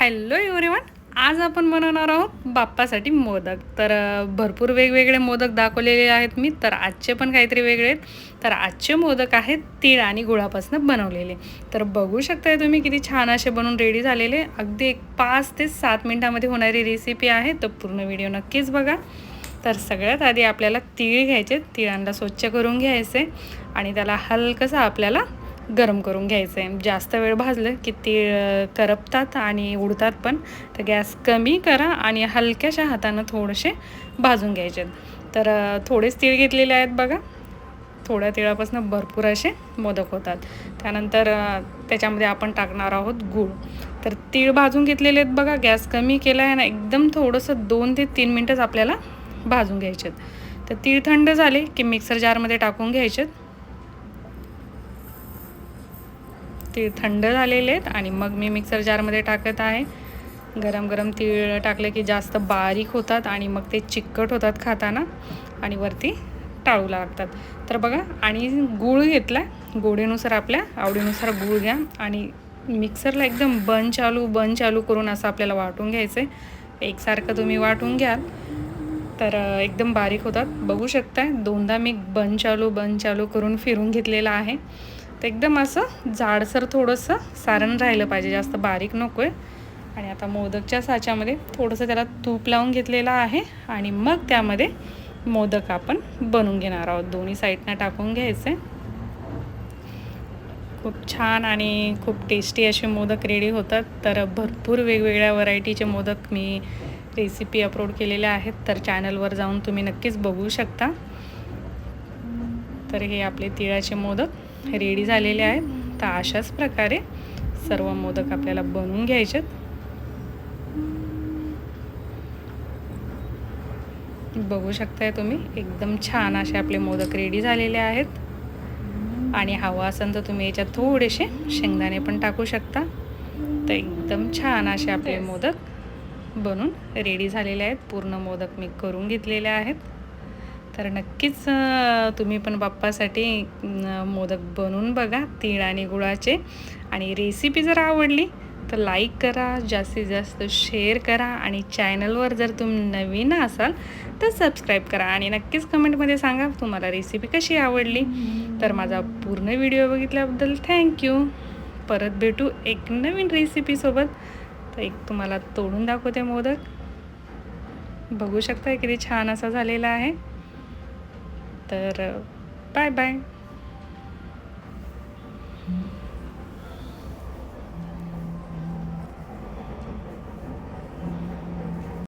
Hello everyone आज आपण बनवणार आहोत बाप्पासाठी मोदक. तर भरपूर वेगवेगळे मोदक दाखवलेले आहेत मी तर आजचे पण काहीतरी वेगळे आहेत. तर आजचे मोदक आहेत तीळ आणि गुळापासून बनवलेले. तर बघू शकताय तुम्ही किती छान असे बनवून रेडी झालेले. अगदी एक पाच ते सात मिनटामध्ये होणारी रेसिपी आहे तर पूर्ण व्हिडिओ नक्कीच बघा. तर सगळ्यात आधी आपल्याला तीळ घ्यायचे तिळांना स्वच्छ करून घ्यायचे. आणि त्याला हलकंसं आपल्याला गरम करून घ्यायचं आहे जास्त वेळ भाजलं की तीळ करपतात आणि उडतात पण. तर गॅस कमी करा आणि हलक्याशा हातानं थोडेसे भाजून घ्यायचे तर थोडेच तीळ घेतलेले आहेत बघा. थोड्या तिळापासून भरपूर असे मोदक होतात. त्यानंतर त्याच्यामध्ये आपण टाकणार आहोत गूळ. तर तीळ भाजून घेतलेले आहेत बघा. गॅस कमी केला आहे ना एकदम थोडंसं दोन ते तीन मिनटंच आपल्याला भाजून घ्यायचे आहेत तर तीळ थंड झाले की मिक्सर जारमध्ये टाकून घ्यायचे ते थंड झालेले आहेत आणि मग मी मिक्सर जारमध्ये टाकत आहे. गरम गरम तीळ टाकले की जास्त बारीक होतात आणि मग ते चिकट होतात खाताना आणि वरती टाळू लागतात. तर बघा आणि गूळ घेतला गोडीनुसार आपल्या आवडीनुसार गूळ घ्या आणि मिक्सरला एकदम बंद चालू बंद चालू करून असं आपल्याला वाटून घ्यायचं आहे एकसारखं तुम्ही वाटून घ्याल. तर एकदम बारीक होतात. बघू शकताय दोनदा मी बंद चालू बंद चालू करून फिरून घेतलेला आहे. तर एकदम असं जाडसर थोडंसं सारण राहिलं पाहिजे. जास्त बारीक नको आहे आणि आता मोदकच्या साच्यामध्ये थोडंसं त्याला तूप लावून घेतलेलं आहे. आणि मग त्यामध्ये मोदक आपण बनवून घेणार आहोत. दोन्ही साईडनं टाकून घ्यायचे. खूप छान आणि खूप टेस्टी असे मोदक रेडी होतात. तर भरपूर वेगवेगळ्या व्हरायटीचे मोदक मी रेसिपी अपलोड केलेल्या आहेत. तर चॅनलवर जाऊन तुम्ही नक्कीच बघू शकता. तर हे आपले तिळाचे मोदक रेडी झालेले आहेत. तर अशाच प्रकारे सर्व मोदक आपल्याला बनवून घ्यायचेत. बघू शकताय तुम्ही एकदम छान असे आपले मोदक रेडी झालेले आहेत. आणि हवा असेल तर तुम्ही याच्यात थोडेसे शेंगदाणे पण टाकू शकता. तर एकदम छान असे आपले मोदक बनून रेडी झालेले आहेत. पूर्ण मोदक मी करून घेतलेले आहेत. तर नक्कीच तुम्ही पण बाप्पासाठी मोदक बनवून बघा तीळ आणि गुळाचे. आणि रेसिपी जर आवडली तर लाईक करा जास्तीत जास्त शेअर करा. आणि चॅनलवर जर तुम्ही नवीन असाल तर सबस्क्राईब करा. आणि नक्कीच कमेंटमध्ये सांगा तुम्हाला रेसिपी कशी आवडली. तर माझा पूर्ण व्हिडिओ बघितल्याबद्दल थँक्यू परत भेटू एक नवीन रेसिपीसोबत तर एक तुम्हाला तोडून दाखवते मोदक. बघू शकता किती छान असा झालेला आहे. the. Bye bye.